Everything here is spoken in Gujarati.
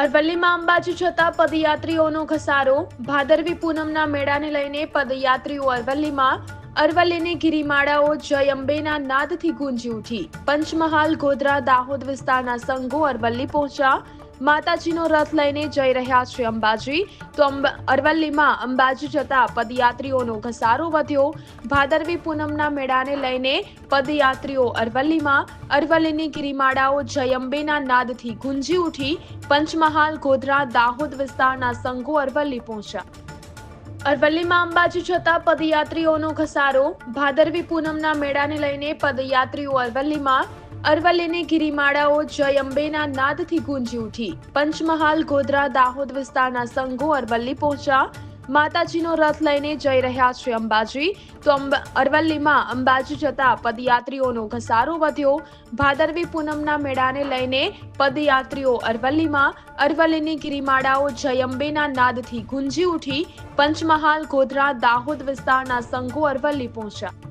અરવલ્લીમાં અંબાજી જતા પદયાત્રીઓનો ઘસારો. ભાદરવી પૂનમના મેળાને લઈને પદયાત્રીઓ અરવલ્લીમાં. અરવલ્લીની ગિરિમાળાઓ જય અંબેના નાદથી ગુંજી ઉઠી. પંચમહાલ, ગોધરા, દાહોદ વિસ્તારના સંઘો અરવલ્લી પહોંચ્યા. માતાજીનો રથ લઈને જઈ રહ્યા છે અંબાજી. તો અરવલ્લીમાં અંબાજી જતા પદયાત્રીઓનો ઘસારો વધ્યો. ભાદરવી પૂનમના મેળાને લઈને પદયાત્રીઓ અરવલ્લીમાં, અરવલ્લીની ગિરિમાળાઓ જયંબેના નાદથી ગુંજી ઉઠી પંચમહાલ, ગોધરા, દાહોદ વિસ્તારના સંઘો અરવલ્લી પહોંચ્યા. અરવલ્લીમાં અંબાજી જતા પદયાત્રીઓનો ઘસારો. ભાદરવી પૂનમના મેળાને લઈને પદયાત્રીઓ અરવલ્લીમાં અરવલ્લીની ગિરિમાળાઓ જય અંબેના નાદથી ગુંજી ઉઠી. પંચમહાલ, ગોધરા, દાહોદ વિસ્તારના સંઘો અરવલ્લી પહોંચ્યા. માતાજીનો રથ લઈને જઈ રહ્યા છે અંબાજી. તો અરવલ્લીમાં અંબાજી જતા પદયાત્રીઓનો ઘસારો વધ્યો. ભાદરવી પૂનમના મેળાને લઈને પદયાત્રીઓ અરવલ્લીમાં. અરવલ્લીની ગિરિમાળાઓ જય અંબેના નાદથી ગુંજી ઉઠી. પંચમહાલ, ગોધરા, દાહોદ વિસ્તારના સંઘો અરવલ્લી પહોંચ્યા.